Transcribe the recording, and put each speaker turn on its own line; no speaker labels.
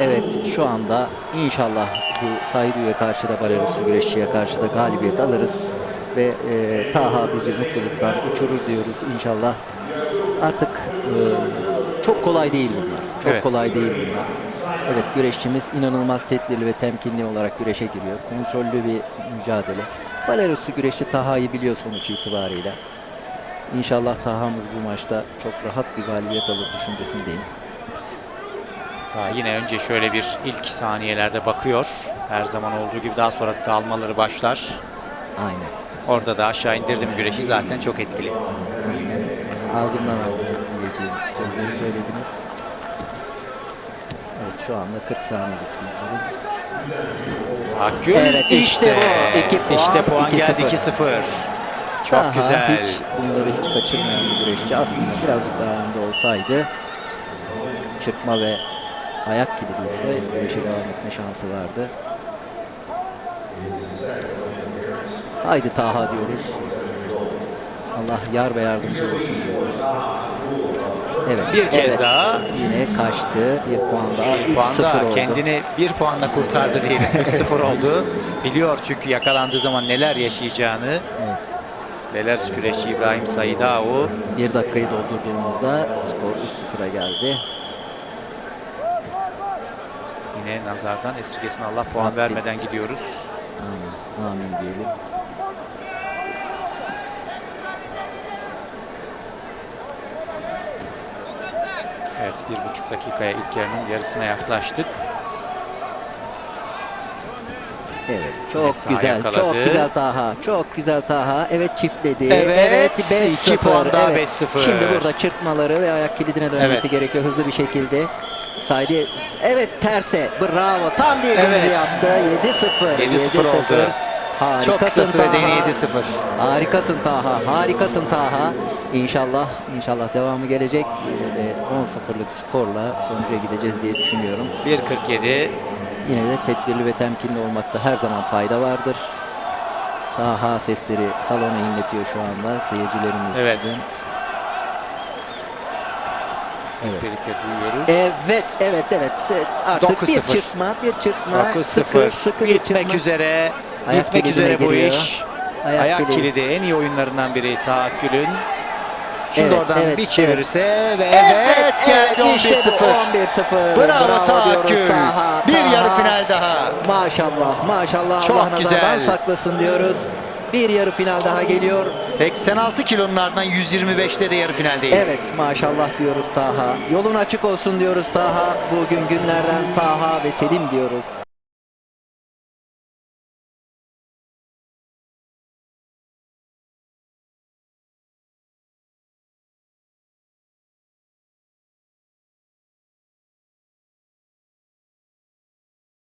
evet şu anda inşallah bu Saidu'ya karşı da Belaruslu güreşçiye karşı da galibiyet alırız. Ve e, Taha bizi mutluluktan uçurur diyoruz inşallah. Artık e, çok kolay değil bunlar. Çok
Evet.
kolay değil bunlar. Evet güreşçimiz inanılmaz tedbirli ve temkinli olarak güreşe giriyor. Kontrollü bir mücadele. Belaruslu güreşçi Taha'yı biliyor sonuç itibariyle. İnşallah Taha'mız bu maçta çok rahat bir galibiyet alır düşüncesindeyim.
Daha yine önce şöyle bir ilk saniyelerde bakıyor. Her zaman olduğu gibi daha sonra dalmaları başlar.
Aynen.
Orada da aşağı indirdim güreşi zaten çok etkili.
Ağzımdan aldım sözleri söylediniz. Evet şu anda 40 saniyelik.
Tahakkül
Evet, işte bu. İki puan,
işte puan
iki
geldi
sıfır.
2-0. Çok
Taha
güzel.
Hiç, bunları hiç kaçırmayan bir güreşçi. Aslında birazcık daha önde olsaydı çırpma ve ayak kilidinde güreşe devam etme şansı vardı. Haydi Taha diyoruz. Allah yar ve yardımcı olsun diyoruz. Evet.
Bir kez
evet.
daha.
Yine kaçtı. Bir puan daha.
Bir puan
3-0
da
oldu.
kendini bir puanla kurtardı diyelim. 3-0 oldu. Biliyor çünkü yakalandığı zaman neler yaşayacağını.
Evet.
Belarus güreşçi İbrahim Saidao.
Bir dakikayı doldurduğumuzda skor 3-0'a geldi.
Yine nazardan esirgesin Allah puan
Rabbim.
vermeden gidiyoruz.
Amin. Amin diyelim.
Evet bir buçuk dakikaya ilk yarının yarısına yaklaştık.
Evet. Çok
Taha
güzel.
yakaladı.
Çok güzel Taha. Çok güzel Taha. Evet çiftledi.
Evet,
5-0.
iki puan daha
Evet.
5-0.
Şimdi burada çırpmaları ve ayak kilidine dönmesi
Evet.
gerekiyor hızlı bir şekilde. Saydi evet terse. Bravo. Tam diyeceğimizi
Evet.
yaptı. 7-0.
7-0 oldu.
Harikasın
Çok kısa sürede
Taha.
7-0.
Harikasın Taha. Harikasın Taha. İnşallah inşallah devamı gelecek ve 10-0'lık skorla sonuca gideceğiz diye düşünüyorum.
1.47
Yine de tedbirli ve temkinli olmakta her zaman fayda vardır. Taha sesleri salonu inletiyor şu anda seyircilerimiz.
Evet.
için. Evet.
birlikte duyuyoruz.
Evet, evet, evet. Artık bir
9-0.
çırpma, bir çırpma.
9-0
Sıkı, sıkı bir
bitmek
çırpma.
üzere.
Ayak
bitmek üzere bu
giriyor.
iş.
Ayak
Ayak,
kilidi.
en iyi oyunlarından biri tahakkülün. Şimdi
Evet,
oradan
evet,
bir
evet.
çevirirse ve evet, geldi
işte bu,
11-0.
11-0.
Bravo,
diyoruz
tahakkül.
Taha,
Bir yarı final daha.
Maşallah, maşallah.
Çok
Allah nazardan
güzel.
saklasın diyoruz. Bir yarı final daha geliyor.
86 kilonun ardından 125'te de yarı finaldeyiz.
Evet maşallah diyoruz Taha. Yolun açık olsun diyoruz Taha. Bugün günlerden Taha ve Selim diyoruz.